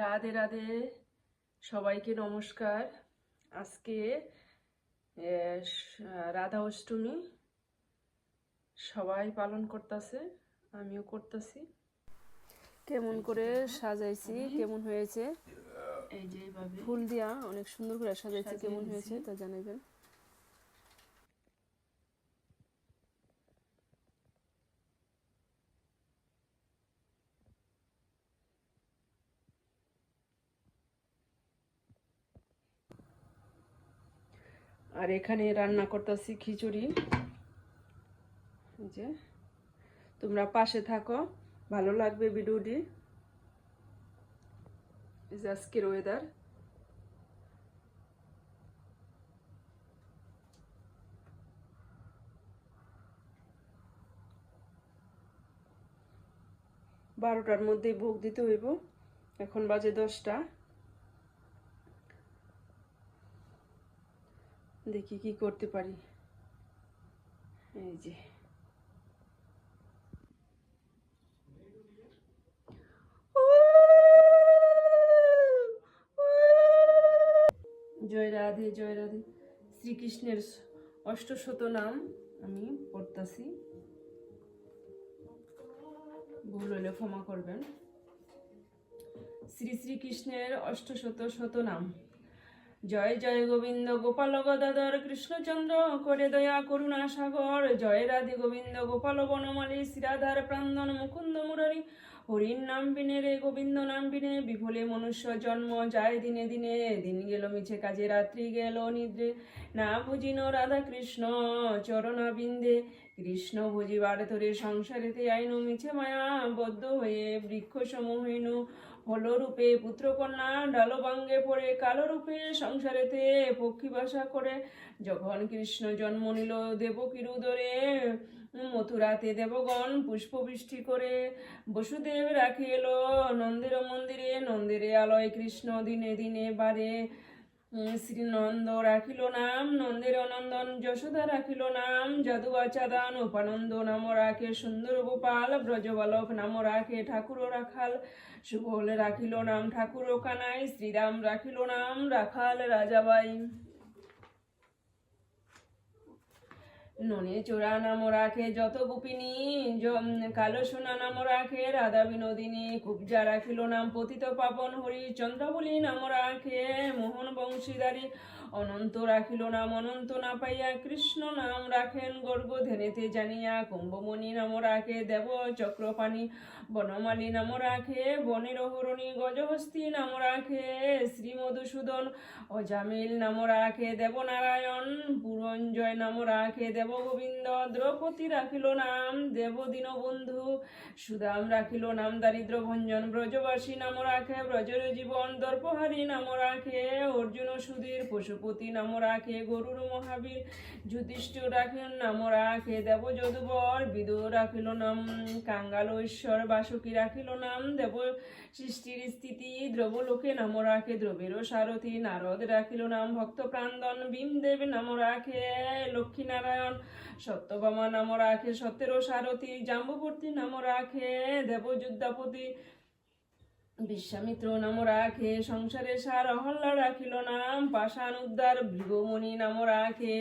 রাধে রাধে। সবাইকে নমস্কার। আজকে রাধা অষ্টমী সবাই পালন করতেছে আমিও করতেছি। কেমন করে সাজাইছি কেমন হয়েছে? এই যে এইভাবে। ফুল দিয়া অনেক সুন্দর করে সাজাইছি কেমন হয়েছে তা জানাইবেন। আর এখানে রান্না করতেছি খিচুড়ি। যে, তোমরা পাশে থাকো, ভালো লাগবে ভিডিওটি। আজকের ওয়েদার বারোটার মধ্যেই ভোগ দিতে হইব। এখন বাজে দশটা। দেখি কি করতে পারি। এই যে। জয় রাধে জয় রাধে। শ্রীকৃষ্ণের অষ্টশত নাম আমি পড়তাছি। ভুল হলে ক্ষমা করবেন। শ্রী শ্রীকৃষ্ণের অষ্টশত শত নাম। জয় জয় গোবিন্দ গোপাল গদাধর কৃষ্ণচন্দ্র, করে দয়া করুণা সাগর। জয় রাধে গোবিন্দ গোপাল বনমালী শ্রীরাধার প্রান্দন মুকুন্দ মুরারি। হরিণ নাম বিনে রে, গোবিন্দ নাম বিনে। বিফলে মনুষ্য জন্ম, যায় দিনে দিনে। দিন গেল মিছে কাজে, রাত্রি গেল নিদ্রে। না বুঝিন রাধা কৃষ্ণ চরণাবিন্দে কৃষ্ণ ভুজিবার ধরে সংসারেতে আইনু মিছে মায়া বদ্ধ হয়ে বৃক্ষ সমূহীনু হল রূপে পুত্রকন্যা ডালবাঙ্গে পড়ে কালো রূপে সংসারেতে পক্ষী বাসা করে। যখন কৃষ্ণ জন্ম নিল, দেবকীর উদরে মথুরাতে দেবগণ পুষ্পবৃষ্টি করে। বসুদেব রাখি এলো নন্দের মন্দিরে, নন্দিরে আলয় কৃষ্ণ দিনে দিনে বারে। উম, শ্রীনন্দ রাখিল নাম নন্দের অনন্দন যশোদা রাখিল নাম যাদু আচাদান উপানন্দ নাম রাখে সুন্দর গোপাল ব্রজবালক নাম রাখে ঠাকুর রাখাল সুবল রাখিল নাম ঠাকুর কানাই শ্রীরাম রাখিল নাম রাখাল রাজাবাই। ননে চোরা নাম রাখে যত গোপিনী কালো সোনা নাম রাখে রাধা বিনোদিনী কুবজা রাখিল নাম পতিত পাবন হরি, চন্দ্রবলী নাম রাখে মোহন বংশীদারী অনন্ত রাখিল নাম, অনন্ত না পাইয়া কৃষ্ণ নাম রাখেন গর্ব ধেনেতে জানিয়া কুম্ভমণি নাম রাখে দেব চক্রপাণী, বনমালী নাম রাখে বনের হরণী গজহস্তি নাম রাখে শ্রী মধুসূদন অজামিল নাম রাখে দেবনারায়ণ, পুরঞ্জয় নাম রাখে দেব গোবিন্দ দ্রৌপদী রাখিল নাম দেব দীনবন্ধু, সুদাম রাখিল নাম দারিদ্র ভঞ্জন, ব্রজবাসী নাম রাখে ব্রজের জীবন দর্পহারী নাম রাখে অর্জুন সুধীর পশুপতি নাম রাখে গরুর মহাবীর যুধিষ্ঠ রাখেন নাম রাখে দেব যদুবর বিদুর রাখিল নাম, কাঙ্গাল ঈশ্বর বাসুকি রাখিল নাম, দেব সৃষ্টির স্থিতি দ্রবলোকে নাম রাখে, দ্রবেরও সারথী, নারদ রাখিল নাম, ভক্ত প্রান্দন ভীমদেব নাম রাখে লক্ষ্মীনারায়ণ সত্যভামা নাম রাখে, সত্যেরও সারথী, জাম্ববর্তী নাম রাখে, দেবযুদ্ধাপতি বিশ্বামিত্র নাম রাখে সংসারে সার অহল্লা রাখিল নাম পাষাণ উদ্ধার ভৃগমণি নাম রাখে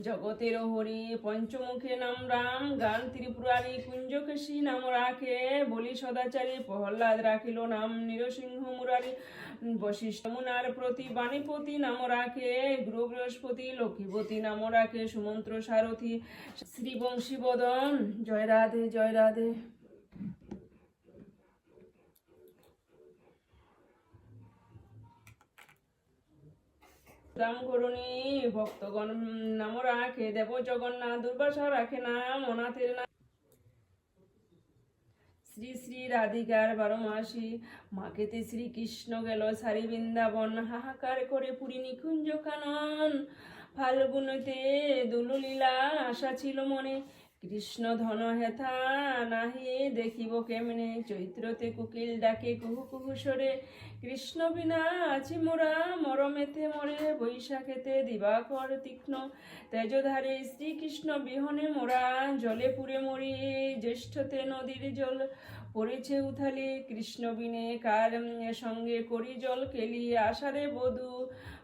জগতের হরি পঞ্চমুখে নাম রাম গান ত্রিপুরারি কুঞ্জকেশী নাম রাখে বলি সদাচারী প্রহ্লাদ রাখিল নাম নৃসিংহ মুরারি বশিষ্ঠ মুনার প্রতি বাণীপতি নাম রাখে গুরু বৃহস্পতি লক্ষ্মীপতি নাম রাখে সুমন্ত্র সারথী শ্রীবংশী বদন জয় রাধে জয় রাধে রাম করুণী, ভক্তগণ নাম রাখে, দেব জগন্নাথ দুর্বাসা রাখে নাম অনাথের নাম শ্রী শ্রী রাধিকার বারো মাসি, মাকেতে শ্রীকৃষ্ণ গেল সারি বৃন্দাবন, হাহাকার করে পুরী নিকুঞ্জ কানন। ফাল্গুনতে দুলুলীলা আশা ছিল মনে কৃষ্ণ ধন হেথা নাহি দেখিব কেমনে? চৈত্রতে কুকিল ডাকে, কুহু কুহু সরে কৃষ্ণ বিনা আছি মোরা মরমেতে মরে, বৈশাখেতে দিবাকর তীক্ষ্ণ। তেজধারে শ্রীকৃষ্ণ বিহনে মোরা, জলে পুরে মরি, জ্যেষ্ঠতে নদীর জল পড়েছে উথালি। কৃষ্ণ বিনে কার সঙ্গে করি জল, কেলি আষাঢ়ে বধু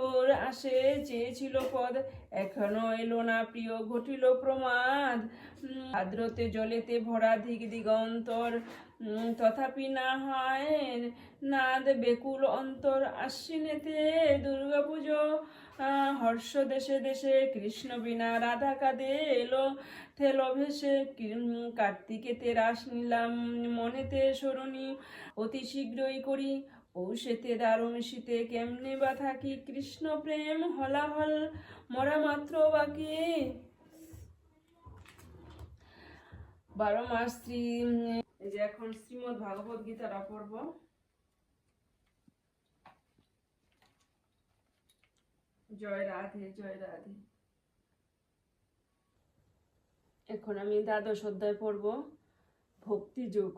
ওর আসে চেয়েছিল পদ, এখনও এলো না প্রিয়, ঘটিল প্রমাদ। আদ্রতে জলেতে ভরা দিক দিগন্তর তথাপি না হয় নাদ বেকুল অন্তর আশ্বিনেতে দুর্গা পুজো হর্ষ দেশে দেশে, কৃষ্ণ বিনা রাধা কাঁদে এলো থেলো ভেসে কার্তিকেতে রাস নিলাম মনেতে সরণী অতি শীঘ্রই করি পৌষেতে দারুণ শীতে কেমনে বা থাকি কৃষ্ণ প্রেম? হলাহল মরা মাত্র বাকি। বারো মাস শ্রী যে এখন শ্রীমদ ভাগবত গীতাটা পড়ব। জয় রাধে জয় রাধে। এখন আমি দ্বাদশ অধ্যায় পড়ব, ভক্তি যোগ।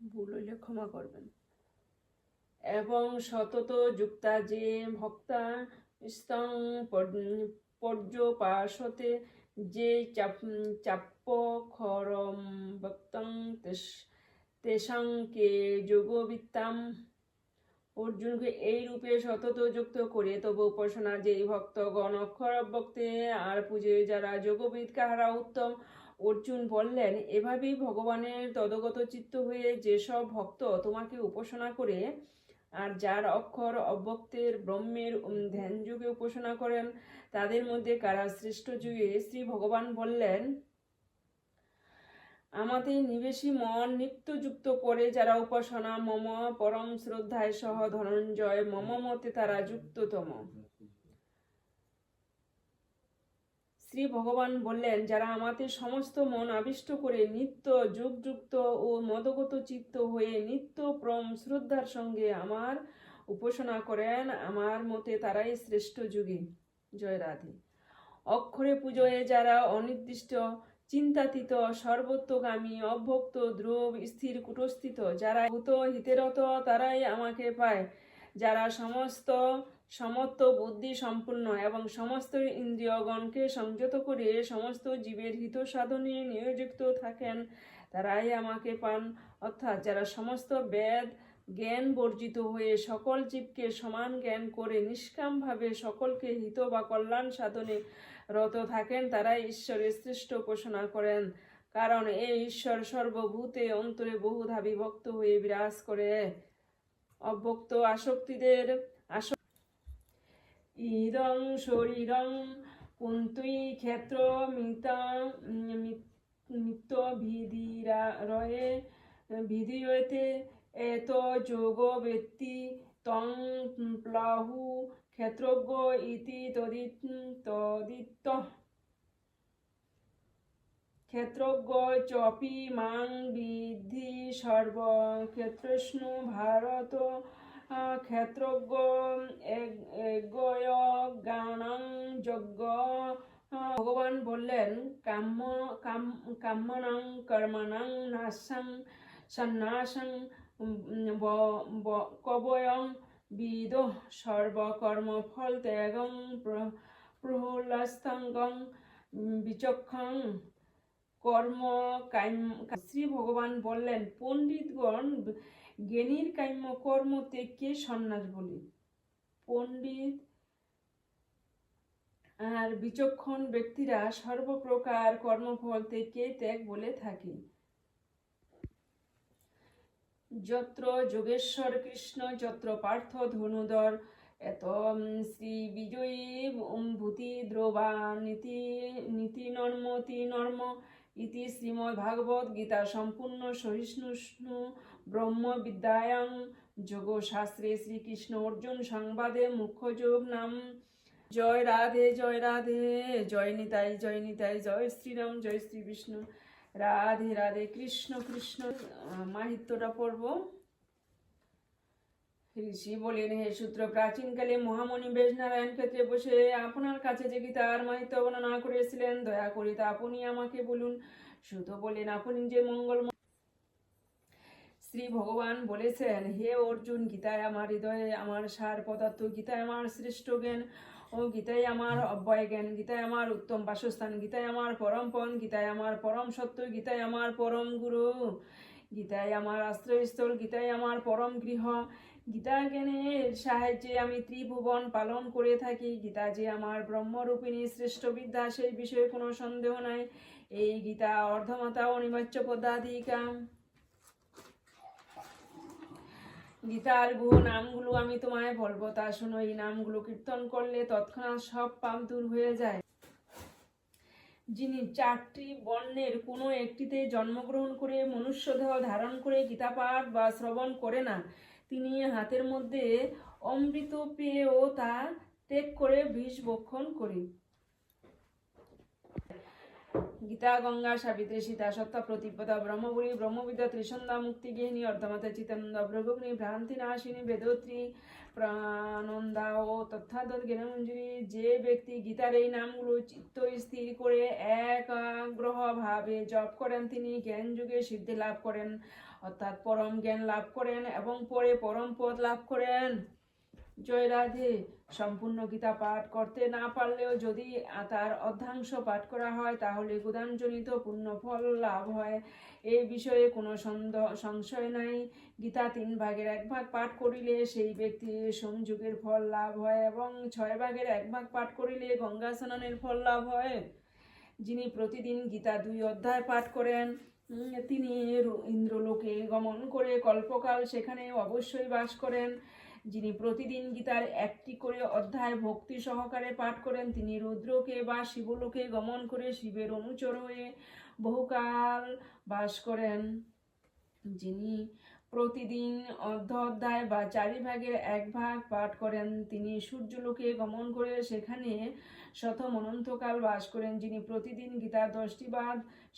ভুল হইলে ক্ষমা করবেন। এবং সতত যুক্তা যে ভক্তা স্তং পর্যপাশতে যে চাপ চাপ্য খরম ভক্তং তেষাং যোগবিত্তাম। অর্জুনকে এই রূপে সতত যুক্ত করে তবু উপাসনা যে ভক্তগণ অক্ষর ভক্তে আর পুজো যারা যোগবিদ কাহারা উত্তম। অর্জুন বললেন, এভাবেই ভগবানের তদগত চিত্ত হয়ে যেসব ভক্ত তোমাকে উপাসনা করে আর যার অক্ষর অব্যক্তের ব্রহ্মের ধ্যান যুগে উপাসনা করেন, তাদের মধ্যে কারা শ্রেষ্ঠ যুগে? শ্রী ভগবান বললেন আমাদের নিবেশী মন নিত্য যুক্ত করে যারা উপাসনা মম, পরম শ্রদ্ধায় সহ ধনঞ্জয় মম মতে তারা যুক্ততম। শ্রী ভগবান বললেন, যারা আমাদের সমস্ত মন আবিষ্ট করে নিত্য যুগযুক্ত ও মদগত চিত্ত হয়ে নিত্য প্রম শ্রদ্ধার সঙ্গে আমার উপাসনা করেন, আমার মতে তারাই শ্রেষ্ঠ যুগী। জয় রাধে। অক্ষরে পুজোয় যারা অনির্দিষ্ট, চিন্তাতীত সর্বত্রগামী অভক্ত ধ্রুব স্থির, কুটস্থিত, যারা ভূত, হিতেরত, তারাই আমাকে পায়। যারা সমস্ত সমত্ব, বুদ্ধি সম্পূর্ণ এবং সমস্ত ইন্দ্রিয়গণকে সংযত করে সমস্ত জীবের হিত সাধনে নিয়োজিত থাকেন। তারাই আমাকে পান। অর্থাৎ যারা সমস্ত বেদ, জ্ঞান বর্জিত হয়ে সকল জীবকে সমান জ্ঞান করে নিষ্কামভাবে সকলকে হিত বা কল্যাণ সাধনে রত থাকেন, তারাই ঈশ্বরের শ্রেষ্ঠ উপাসনা করেন। কারণ এই ঈশ্বর সর্বভূতে অন্তরে বহুধা বিভক্ত হয়ে বিরাজ করে। অভক্ত আসক্তিদের আস ইদং শরীরং কুন্তুই ক্ষেত্র মিত মিত্ত রয়ে ভিদিয়তে এত যোগ ব্যক্তি তং প্লাহু ক্ষেত্রজ্ঞ ইতি তদিত তদিত ক্ষেত্রজ্ঞ চপি মাং বিদ্ধি সর্বক্ষেত্রষ্ণু ভারত আহ, ক্ষেত্রজ্ঞ গানং যজ্ঞ। ভগবান বললেন কাম্য কাম কাম্যনাং কর্মণাং নাশাং সন্ন্যাসং কবয়ং, বিদ, সর্বকর্মফল ত্যাগং, প্র- প্রহ্লাস্তঙ্গং বিচক্ষণ কর্ম কাইম শ্রী ভগবান বললেন, পণ্ডিতগণ জ্ঞানীর কাম্য কর্ম ত্যাগকে সন্ন্যাস বলি। পণ্ডিত আর বিচক্ষণ ব্যক্তিরা সর্বপ্রকার কর্মফল থেকে ত্যাগ বলে থাকি। যত্র যোগেশ্বর কৃষ্ণ, যত্র পার্থ ধনুধর এত শ্রী বিজয়ী ভূতি দ্রবা নীতি নীতি নর্ম তি নর্ম ইতি শ্রীময় ভাগবত গীতা সম্পূর্ণ সহিষ্ণুষ্ণু ব্রহ্ম বিদ্যায়াং যোগ শাস্ত্রে শ্রীকৃষ্ণ অর্জুন সংবাদে মুখ্য যোগ নাম জয় রাধে জয় রাধে জয় নিতাই জয় নিতাই জয় শ্রীরাম জয় শ্রী বিষ্ণু রাধে রাধে কৃষ্ণ কৃষ্ণ মাহিত্যটা পড়ব ঋষি বলেন, হে সূত্র, প্রাচীনকালে মহামণি বেশ নারায়ণ ক্ষেত্রে বসে আপনার কাছে যে গীতার মাহিত্য বর্ণনা করেছিলেন, দয়া করে তা আপনি আমাকে বলুন। সুত বলেন, আপনি যে মঙ্গল শ্রী ভগবান বলেছেন, হে অর্জুন, গীতায় আমার হৃদয়ে আমার সার পদার্থ, গীতায় আমার শ্রেষ্ঠ জ্ঞান, ও গীতায় আমার অব্যয় জ্ঞান, গীতায় আমার উত্তম বাসস্থান, গীতায় আমার পরম পণ, গীতায় আমার পরম সত্য, গীতায় আমার পরম গুরু, গীতায় আমার আশ্রয়স্থল, গীতায় আমার পরম গৃহ গীতা জ্ঞানের সাহায্যে আমি ত্রিভুবন পালন করে থাকি। গীতা যে আমার ব্রহ্মরূপিণী শ্রেষ্ঠ বিদ্যা, সেই বিষয়ে কোনো সন্দেহ নাই। এই গীতা অর্ধমাতা অনিবার্য পদাধিকা গীতার গুহ নামগুলো আমি তোমায় বলব, তা শোনো। এই নামগুলো কীর্তন করলে তৎক্ষণাৎ সব পাপ দূর হয়ে যায়। যিনি চারটি বর্ণের কোনো একটিতে জন্মগ্রহণ করে মনুষ্যদেহ ধারণ করে গীতা পাঠ বা শ্রবণ করে না তিনি হাতের মধ্যে অমৃত পেয়েও তা ত্যাগ করে বিষ বক্ষণ করে। গীতা, গঙ্গা, সাবিত্রী, সীতা, সত্তা, প্রতিপদা, ব্রহ্মপুরী, ব্রহ্মবিদ্যা, ত্রিসন্ধ্যা, মুক্তি গৃহিণী, অর্ধমাতা চিতানন্দ ভ্রগুগ্নি, ভ্রান্তি, নাশিনী, বেদত্রী প্রানন্দা ও তথাগত জ্ঞানমঞ্জুরি, যে ব্যক্তি গীতার এই নামগুলো চিত্ত স্থির করে একাগ্রহ ভাবে জপ করেন, তিনি জ্ঞান যুগে সিদ্ধি লাভ করেন। অর্থাৎ পরম জ্ঞান লাভ করেন এবং পরে পরম পদ লাভ করেন। জয় রাধে। সম্পূর্ণ গীতা পাঠ করতে না পারলেও যদি তার অর্ধাংশ পাঠ করা হয়, তাহলে গুদানজনিত পূর্ণ ফল লাভ হয়। এই বিষয়ে কোনো সন্দেহ, সংশয় নাই। গীতা তিন ভাগের এক ভাগ পাঠ করিলে সেই ব্যক্তি সংযুগের ফল লাভ হয় এবং ছয় ভাগের এক ভাগ পাঠ করিলে গঙ্গা স্নানের ফল লাভ হয়। যিনি প্রতিদিন গীতা দুই অধ্যায় পাঠ করেন তিনি ইন্দ্রলোকে গমন করে কল্পকাল সেখানে অবশ্যই বাস করেন। যিনি প্রতিদিন গীতার একটি করে অধ্যায় ভক্তি সহকারে পাঠ করেন, তিনি রুদ্রকে বা শিবলোকে গমন করে শিবের অনুচর হয়ে বহুকাল বাস করেন। যিনি প্রতিদিন অর্ধ অধ্যায় বা চারি ভাগের এক ভাগ পাঠ করেন। তিনি সূর্যলোকে গমন করে সেখানে শতম অনন্তকাল বাস করেন। যিনি প্রতিদিন গীতার দশটি বা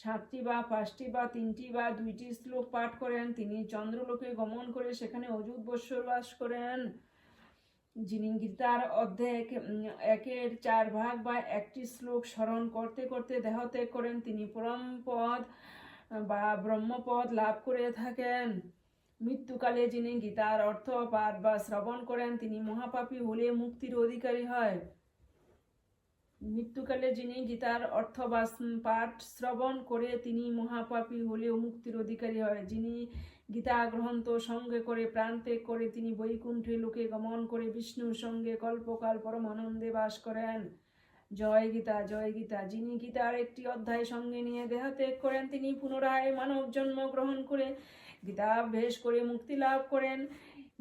সাতটি বা পাঁচটি বা তিনটি বা দুইটি শ্লোক পাঠ করেন, তিনি চন্দ্রলোকে গমন করে সেখানে অযুত বৎসর বাস করেন। যিনি গীতার অর্ধেক একের চার ভাগ বা একটি শ্লোক স্মরণ করতে করতে দেহত্যাগ করেন, তিনি পরম পদ বা ব্রহ্মপদ লাভ করে থাকেন। মৃত্যুকালে যিনি গীতার অর্থ পাঠ বা শ্রবণ করেন, তিনি মহাপাপী হলে মুক্তির অধিকারী হয়। মৃত্যুকালে যিনি গীতার অর্থ বা পাঠ শ্রবণ করে, তিনি মহাপাপী হলেও মুক্তির অধিকারী হয়। যিনি গীতা গ্রন্থ সঙ্গে করে, প্রান্তে করে, তিনি বৈকুণ্ঠে লোকে গমন করে, বিষ্ণুর সঙ্গে কল্পকাল পরমানন্দে বাস করেন। জয় গীতা জয় গীতা। যিনি গীতার একটি অধ্যায় সঙ্গে নিয়ে দেহত্যাগ করেন, তিনি পুনরায় মানব জন্ম গ্রহণ করে গীতা অভ্যেস করে মুক্তি লাভ করেন।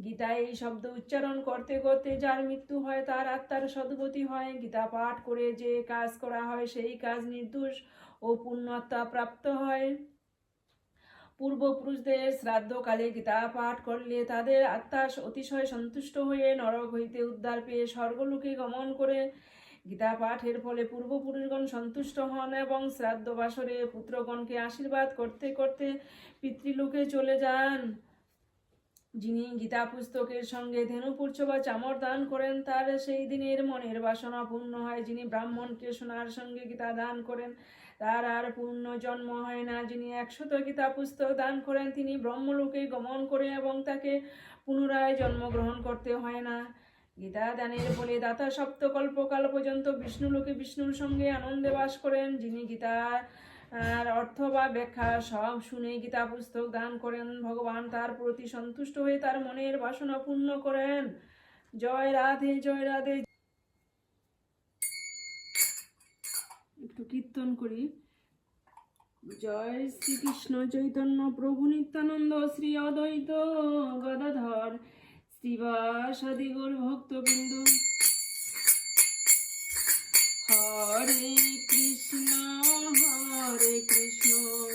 গীতায় এই শব্দ উচ্চারণ করতে করতে যার মৃত্যু হয়, তার আত্মার সদ্গতি হয়। গীতা পাঠ করে যে কাজ করা হয়, সেই কাজ নির্দোষ ও পূর্ণাত্মা প্রাপ্ত হয়। পূর্বপুরুষদের শ্রাদ্ধকালে গীতা পাঠ করলে তাদের আত্মা অতিশয় সন্তুষ্ট হয়ে নরক হইতে উদ্ধার পেয়ে স্বর্গলোকে গমন করে গীতা পাঠের ফলে পূর্বপুরুষগণ সন্তুষ্ট হন এবং শ্রাদ্ধ বাসরে পুত্রগণকে আশীর্বাদ করতে করতে পিতৃলোকে চলে যান। যিনি গীতা পুস্তকের সঙ্গে ধেনুপুচ্ছ বা চামর দান করেন, তার সেই দিনের মনের বাসনা পূর্ণ হয়। যিনি ব্রাহ্মণকে সোনার সঙ্গে গীতা দান করেন, তার আর পূর্ণ জন্ম হয় না। যিনি একশত গীতা পুস্তক দান করেন, তিনি ব্রহ্মলোকে গমন করে এবং তাকে পুনরায় জন্মগ্রহণ করতে হয় না। গীতা দানের ফলে দাতা সপ্তকল্পকাল পর্যন্ত বিষ্ণুলোকে বিষ্ণুর সঙ্গে আনন্দে বাস করেন, যিনি গীতার আর অর্থ বা ব্যাখ্যা সব শুনে গীতা পুস্তক দান করেন। ভগবান তার প্রতি সন্তুষ্ট হয়ে তার মনের বাসনা পূর্ণ করেন। জয় রাধে জয় রাধে। একটু কীর্তন করি। জয় শ্রীকৃষ্ণ চৈতন্য প্রভু নিত্যানন্দ শ্রী অদ্বৈত গদাধর। শ্রীবাসাদি ভক্তবিন্দু। হরে কৃষ্ণ হরে কৃষ্ণ।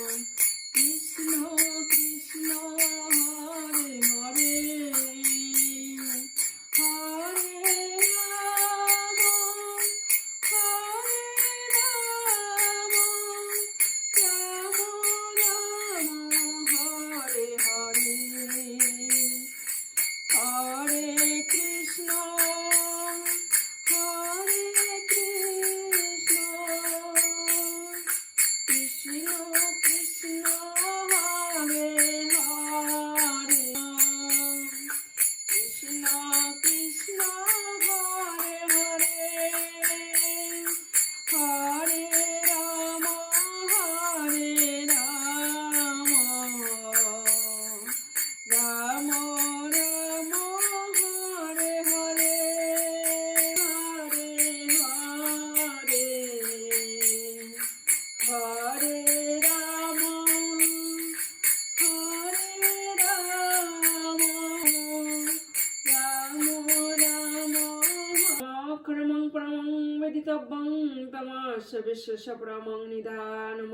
তমস্য বিশ্বস্য পরমং নিধানম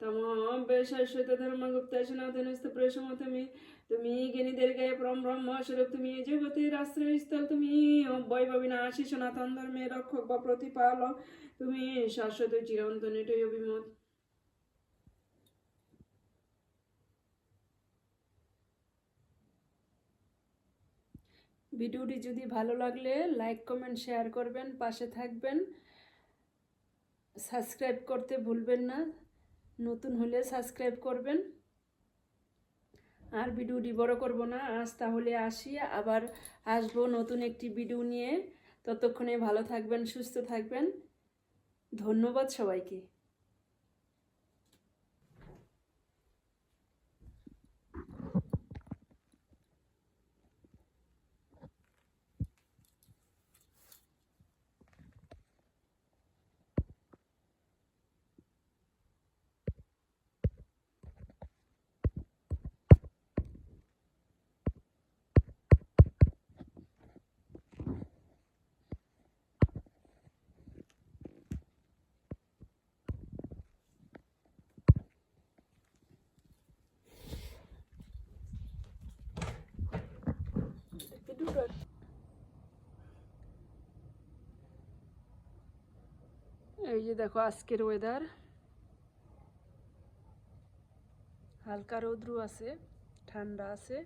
তম বেশস্যত ধর্মগুপ্ত সনাতনস্থ প্রসমতমি তুমি জ্ঞানীদের গায়ে পরম ব্রহ্ম স্বরূপ তুমি জগতের আশ্রয়স্থল তুমি বৈভবিনাশী সনাতন ধর্মের রক্ষক বা তুমি শাশ্বত অভিমত ভিডিওটি যদি ভালো লাগলে লাইক কমেন্ট শেয়ার করবেন, পাশে থাকবেন। সাবস্ক্রাইব করতে ভুলবেন না। নতুন হলে সাবস্ক্রাইব করবেন। আর ভিডিওটি বড় করব না। আজ তাহলে আসি। আবার আসব নতুন একটি ভিডিও নিয়ে। ততক্ষণে ভালো থাকবেন, সুস্থ থাকবেন। ধন্যবাদ সবাইকে। এই যে দেখো আজকের ওয়েদার হালকা রৌদ্র আছে ঠান্ডা আছে।